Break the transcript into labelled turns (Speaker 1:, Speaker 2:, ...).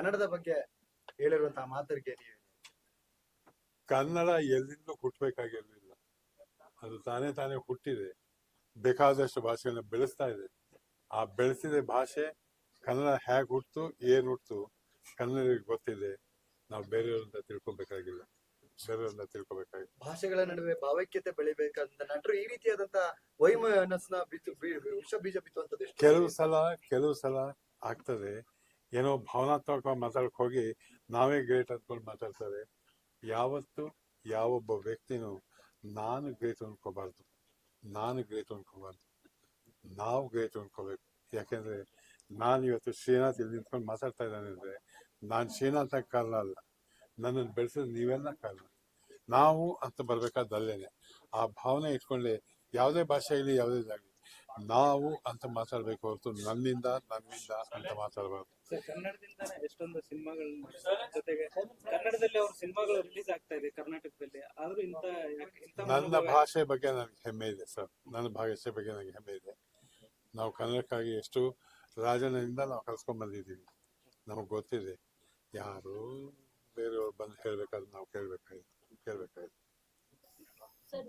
Speaker 1: ಕನ್ನಡದ ಬಗ್ಗೆ ಹೇಳಿರುವಂತಹ ಮಾತರಿಗೆ ನೀವು
Speaker 2: ಕನ್ನಡ ಎಲ್ಲಿಂದ ಹುಟ್ಟಬೇಕಾಗಿರಲಿಲ್ಲ. ಅದು ತಾನೇ ತಾನೇ ಹುಟ್ಟಿದೆ. ಬೇಕಾದಷ್ಟು ಭಾಷೆಗಳನ್ನ ಬೆಳೆಸ್ತಾ ಇದೆ. ಆ ಬೆಳೆಸಿದ ಭಾಷೆ ಕನ್ನಡ ಹೇಗೆ ಹುಟ್ಟು ಏನು ಹುಟ್ಟು ಕನ್ನಡಿಗೆ ಗೊತ್ತಿದೆ. ನಾವು ಬೇರೆಯವರಿಂದ ತಿಳ್ಕೊಬೇಕಾಗಿಲ್ಲ. ಬೇರೆಯವರಿಂದ ತಿಳ್ಕೊಬೇಕಾಗಿಲ್ಲ.
Speaker 1: ಭಾಷೆಗಳ ನಡುವೆ ಭಾವೈಕ್ಯತೆ ಬೆಳಿಬೇಕಂತ ನಟರು ಈ ರೀತಿಯಾದಂತಹ ವೈಮನಸ್ನ ಬಿತ್ತು ಬೀಜ ಬಿತ್ತುವಂತದ್ದು
Speaker 2: ಕೆಲವು ಸಲ ಕೆಲವು ಸಲ ಆಗ್ತದೆ. ಏನೋ ಭಾವನಾತ್ಮಕವಾಗಿ ಮಾತಾಡಕ್ ಹೋಗಿ ನಾವೇ ಗ್ರೇಟ್ ಅಂದ್ಕೊಂಡು ಮಾತಾಡ್ತಾರೆ. ಯಾವತ್ತು ಯಾವೊಬ್ಬ ವ್ಯಕ್ತಿನೂ ನಾನು ಗ್ರೇಟ್ ಅನ್ಕೋಬಾರ್ದು. ನಾನು ಗ್ರೇಟ್ ಅನ್ಕೋಬಾರ್ದು. ನಾವು ಗ್ರೇಟ್ ಅನ್ಕೋಬೇಕು. ಯಾಕೆಂದರೆ ನಾನು ಇವತ್ತು ಶ್ರೀನಾಥ್ ಇಲ್ಲಿ ನಿಂತ್ಕೊಂಡು ಮಾತಾಡ್ತಾ ಇದ್ದಾನೆ ಅಂದ್ರೆ ನಾನು ಶ್ರೀನಾಥ ಕಾರಣ ಅಲ್ಲ. ನನ್ನನ್ನು ಬೆಳೆಸಿದ ನೀವೆಲ್ಲ ಕಾರಣ. ನಾವು ಅಂತ ಬರಬೇಕಾದಲ್ಲೇನೆ ಆ ಭಾವನೆ ಇಟ್ಕೊಂಡೆ ಯಾವುದೇ ಭಾಷೆಯಲ್ಲಿ ಯಾವುದೇ ಆಗಲಿ ನಾವು ಅಂತ ಮಾತಾಡಬೇಕು ಹೊರತು ನನ್ನಿಂದ ನನ್ನಿಂದ ಅಂತ ಮಾತಾಡಬಾರ್ದು.
Speaker 3: ಸರ್ ಕನ್ನಡದಿಂದಾನೇ ಎಷ್ಟೊಂದು ಸಿನಿಮಾಗಳು ಜೊತೆಗೆ ಕನ್ನಡದಲ್ಲಿ ಅವ್ರ ಸಿನಿಮಾಗಳು ರಿಲೀಸ್ ಆಗ್ತಾ ಇದೆ ಕರ್ನಾಟಕದಲ್ಲಿ. ಆದ್ರೂ ಇಂತ ಇಂತ
Speaker 2: ನನ್ನ ಭಾಷೆ ಬಗ್ಗೆ ನನಗೆ ಹೆಮ್ಮೆ ಇದೆ ಸರ್. ನನ್ನ ಭಾಷೆ ಬಗ್ಗೆ ನನಗೆ ಹೆಮ್ಮೆ ಇದೆ. ನಾವು ಕನ್ನಡಕ್ಕಾಗಿ ಎಷ್ಟು ರಾಜನಿಂದ ನಾವು ಕಲ್ಸ್ಕೊಂಡ್ ಬಂದಿದ್ದೀವಿ. ನಮಗೆ ಗೊತ್ತಿದೆ. ಯಾರು ಬೇರೆಯವ್ರು ಬಂದು ಹೇಳ್ಬೇಕಾದ್ರೆ ನಾವು ಕೇಳ್ಬೇಕಾಗಿದೆ ಕೇಳ್ಬೇಕಾಗಿದೆ
Speaker 4: ಸರ್